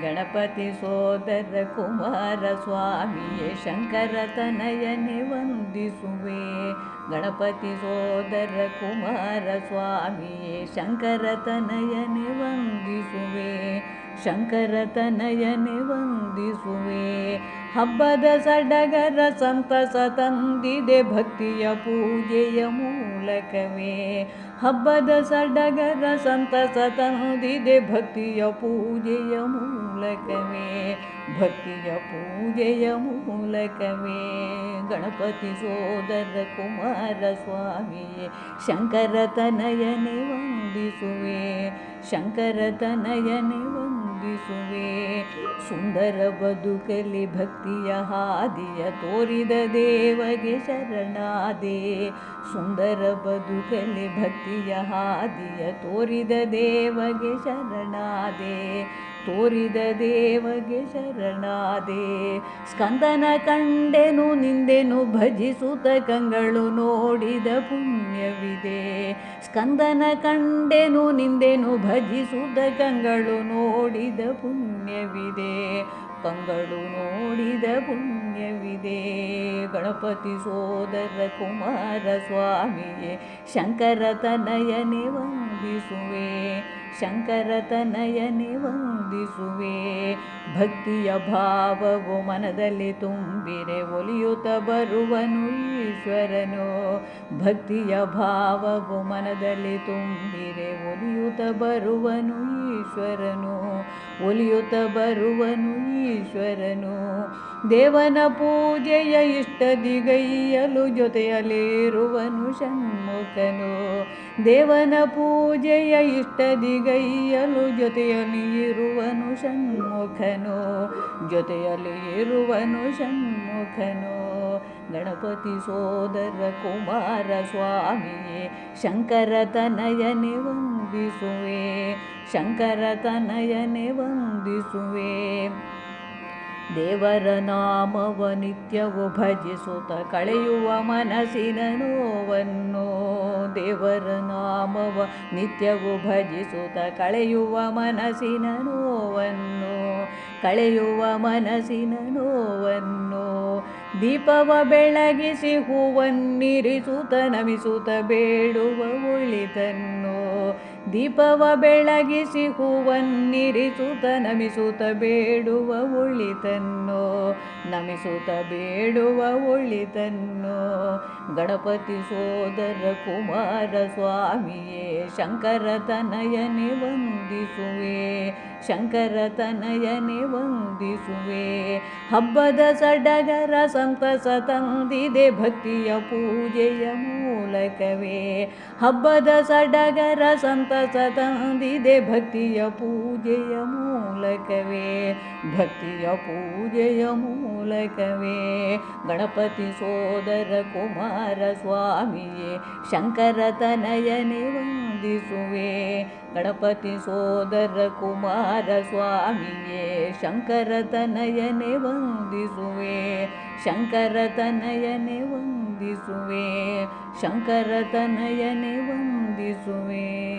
गणपतिसोदरकुमारस्वामिये शङ्करतनयने वन्दिसुवे गणपतिसोदरकुमारस्वामिये शङ्करतनयने वन्दिसुवे शङ्करतनयने वन्दिसुवे ಹಬ್ಬದ ಸಡಗರ ಸಂತಸ ತಂದಿದೆ ಭಕ್ತಿಯ ಪೂಜೆಯ ಮೂಲಕವೇ. ಹಬ್ಬದ ಸಡಗರ ಸಂತಸ ತಂದಿದೆ ಭಕ್ತಿಯ ಪೂಜೆಯ ಮೂಲಕವೇ. ಭಕ್ತಿಯ ಪೂಜೆಯ ಮೂಲಕವೇ. ಗಣಪತಿ ಸೋದರ ಕುಮಾರ ಸ್ವಾಮಿಯೇ, ಶಂಕರ ತನಯನೆ ವಂದಿಸುವೆ. ಶಂಕರ ತನಯನೆ ವಂದಿಸುವೆ ಸುಂದರ ಬದುಕಲಿ ಭಕ್ತಿಯ ಹಾದಿಯ ತೋರಿದ ದೇವಗೆ ಶರಣಾದೆ. ಸುಂದರ ಬದುಕಲಿ ಭಕ್ತಿಯ ಹಾದಿಯ ತೋರಿದ ದೇವಗೆ ಶರಣಾದೆ. ತೋರಿದ ದೇವಗೆ ಶರಣಾದೆ. ಸ್ಕಂದನ ಕಂಡೆನು ನಿಂದೆನು ಭಜಿಸುತ್ತ ಕಂಗಳು ನೋಡಿದ ಪುಣ್ಯವಿದೆ. ಸ್ಕಂದನ ಕಂಡೆನು ನಿಂದೆನು ಭಜಿಸುತ್ತ ಕಂಗಳು ನೋಡಿದ ಪುಣ್ಯವಿದೆ. ಕಂಗಳು ನೋಡಿದ ಪುಣ್ಯವಿದೆ. ಗಣಪತಿ ಸೋದರ ಕುಮಾರ ಸ್ವಾಮಿಯೇ, ಶಂಕರ ತನಯನೆ ವಂದಿಸುವೆ. ಶಂಕರ ತನಯನೆ ವಂದಿಸುವೆ. ಭಕ್ತಿಯ ಭಾವವು ಮನದಲ್ಲಿ ತುಂಬಿರೆ, ಒಲಿಯುತ್ತ ಬರುವನು ಈಶ್ವರನು. ಭಕ್ತಿಯ ಭಾವವು ಮನದಲ್ಲಿ ತುಂಬಿರೆ, ಒಲಿಯುತ್ತ ಬರುವನು ಈಶ್ವರನು. ಒಲಿಯುತ್ತ ಬರುವನು ಈಶ್ವರನು. ದೇವನ ಪೂಜೆಯ ಇಷ್ಟದಿಗೈಯಲು ಜೊತೆಯಲ್ಲಿರುವನು ಷಣ್ಮುಖನು. ದೇವನ ಪೂಜೆಯ ಇಷ್ಟದಿಗೈಯಲು ಜೊತೆಯಲ್ಲಿ ಇರುವನು ಷಣ್ಮುಖನು, ಜೊತೆಯಲ್ಲಿ ಇರುವನು ಷಣ್ಮುಖನು. ಗಣಪತಿ ಸೋದರ ಕುಮಾರ ಸ್ವಾಮಿಯೇ, ಶಂಕರ ತನಯನೆ ವಂದಿಸುವೆ ಶಂಕರ ತನಯನೆ ವಂದಿಸುವೆ ದೇವರ ನಾಮವ ನಿತ್ಯವು ಭಜಿಸುತ್ತ ಕಳೆಯುವ ಮನಸ್ಸಿನ ನೋವನ್ನು. ದೇವರ ನಾಮವ ನಿತ್ಯವು ಭಜಿಸುತ್ತ ಕಳೆಯುವ ಮನಸ್ಸಿನ ನೋವನ್ನು. ಕಳೆಯುವ ಮನಸ್ಸಿನ ನೋವನ್ನು. ದೀಪವ ಬೆಳಗಿಸಿ ಹೂವನ್ನಿರಿಸುತ್ತ ನಮಿಸುತ್ತ ಬೇಡುವ ಒಳಿತನ್ನು ದೀಪವ ಬೆಳಗಿಸಿ ಹೂವನ್ನಿರಿಸುತ್ತ ನಮಿಸುತ್ತ ಬೇಡುವ ಒಳಿತನ್ನು ನಮಿಸುತ್ತ ಬೇಡುವ ಒಳಿತನ್ನು ಗಣಪತಿ ಸೋದರ ಕುಮಾರ ಸ್ವಾಮಿಯೇ, ಶಂಕರ ತನಯನೆ ವಂದಿಸುವೆ, ಶಂಕರ ತನಯನೆ ವಂದಿಸುವೆ. ಹಬ್ಬದ ಸಡಗರ ಸಂತಸ ತಂದಿದೆ ಭಕ್ತಿಯ ಪೂಜೆಯ ಮೂಲಕವೇ. ಹಬ್ಬದ ಸಡಗರ ಸಂತಸ ತಂದಿದೆ ಭಕ್ತಿಯ ಪೂಜೆಯ ಮೂಲಕವೇ. ಭಕ್ತಿಯ ಪೂಜೆಯ ಮೂಲಕವೇ. ಗಣಪತಿ ಸೋದರ ಕುಮಾರ ಸ್ವಾಮಿಯೇ, ಶಂಕರ ತನಯನೆ ವಂದಿಸುವೆ. ಗಣಪತಿ ಸೋದರ ಕುಮಾರ ಸ್ವಾಮಿಯೇ, ಶಂಕರ ತನಯನೆ ವಂದಿಸುವೆ. ಶಂಕರ ತನಯನೆ ವಂದಿಸುವೆ. ಶಂಕರ ತನಯನೆ ವಂದಿಸುವೆ.